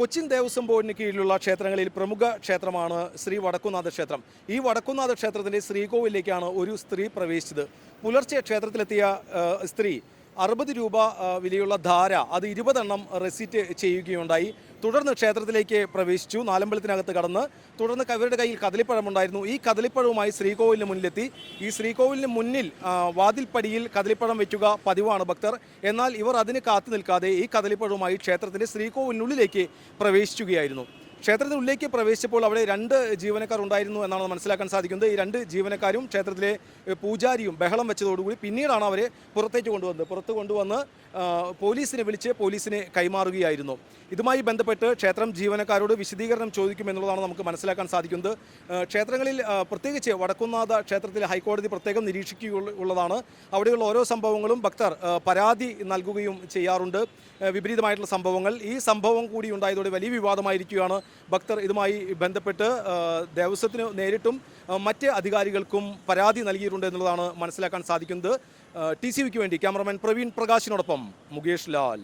കൊച്ചിൻ ദേവസ്വം ബോർഡിന് കീഴിലുള്ള ക്ഷേത്രങ്ങളിൽ പ്രമുഖ ക്ഷേത്രമാണ് ശ്രീ വടക്കുന്നാഥ ക്ഷേത്രം. ഈ വടക്കുന്നാഥ ക്ഷേത്രത്തിന്റെ ശ്രീകോവിലേക്കാണ് ഒരു സ്ത്രീ പ്രവേശിച്ചത്. പുലർച്ചെ ക്ഷേത്രത്തിലെത്തിയ സ്ത്രീ അറുപത് രൂപ വിലയുള്ള ധാര അത് ഇരുപതെണ്ണം റെസിറ്റ് ചെയ്യുകയുണ്ടായി. തുടർന്ന് ക്ഷേത്രത്തിലേക്ക് പ്രവേശിച്ചു. നാലമ്പലത്തിനകത്ത് കടന്ന് തുടർന്ന് അവരുടെ കയ്യിൽ കദളിപ്പഴമുണ്ടായിരുന്നു. ഈ കദളിപ്പഴവുമായി ശ്രീകോവിലിന് മുന്നിലെത്തി. ഈ ശ്രീകോവിലിന് മുന്നിൽ വാതിൽപ്പടിയിൽ കദളിപ്പഴം വെക്കുക പതിവാണ് ഭക്തർ. എന്നാൽ ഇവർ അതിന് കാത്തു നിൽക്കാതെ ഈ കദളിപ്പഴവുമായി ക്ഷേത്രത്തിന്റെ ശ്രീകോവിലിനുള്ളിലേക്ക് പ്രവേശിക്കുകയായിരുന്നു. ക്ഷേത്രത്തിനുള്ളിലേക്ക് പ്രവേശിച്ചപ്പോൾ അവിടെ രണ്ട് ജീവനക്കാർ ഉണ്ടായിരുന്നു എന്നാണ് മനസ്സിലാക്കാൻ സാധിക്കുന്നത്. ഈ രണ്ട് ജീവനക്കാരും ക്ഷേത്രത്തിലെ പൂജാരിയും ബഹളം വെച്ചതോടുകൂടി പിന്നീടാണ് അവരെ പുറത്തേക്ക് കൊണ്ടുവന്നത്. പുറത്ത് കൊണ്ടുവന്ന് പോലീസിനെ വിളിച്ച് പോലീസിനെ കൈമാറുകയായിരുന്നു. ഇതുമായി ബന്ധപ്പെട്ട് ക്ഷേത്രം ജീവനക്കാരോട് വിശദീകരണം ചോദിക്കുമെന്നുള്ളതാണ് നമുക്ക് മനസ്സിലാക്കാൻ സാധിക്കുന്നത്. ക്ഷേത്രങ്ങളിൽ പ്രത്യേകിച്ച് വടക്കുന്നാഥ ക്ഷേത്രത്തിലെ ഹൈക്കോടതി പ്രത്യേകം നിരീക്ഷിക്കുകയുള്ളതാണ് അവിടെയുള്ള ഓരോ സംഭവങ്ങളും ഭക്തർ പരാതി നൽകുകയും ചെയ്യാറുണ്ട്. വിപരീതമായിട്ടുള്ള സംഭവങ്ങൾ. ഈ സംഭവം കൂടി ഉണ്ടായതോടെ വലിയ വിവാദമായിരിക്കുകയാണ്. ഭക്തർ ഇതുമായി ബന്ധപ്പെട്ട് ദേവസ്വത്തിന് നേരിട്ടും മറ്റ് അധികാരികൾക്കും പരാതി നൽകിയിട്ടുണ്ട് എന്നുള്ളതാണ് മനസ്സിലാക്കാൻ സാധിക്കുന്നത്. ടി സി വിക്ക് വേണ്ടി ക്യാമറമാൻ പ്രവീൺ പ്രകാശിനോടൊപ്പം മുകേഷ് ലാൽ.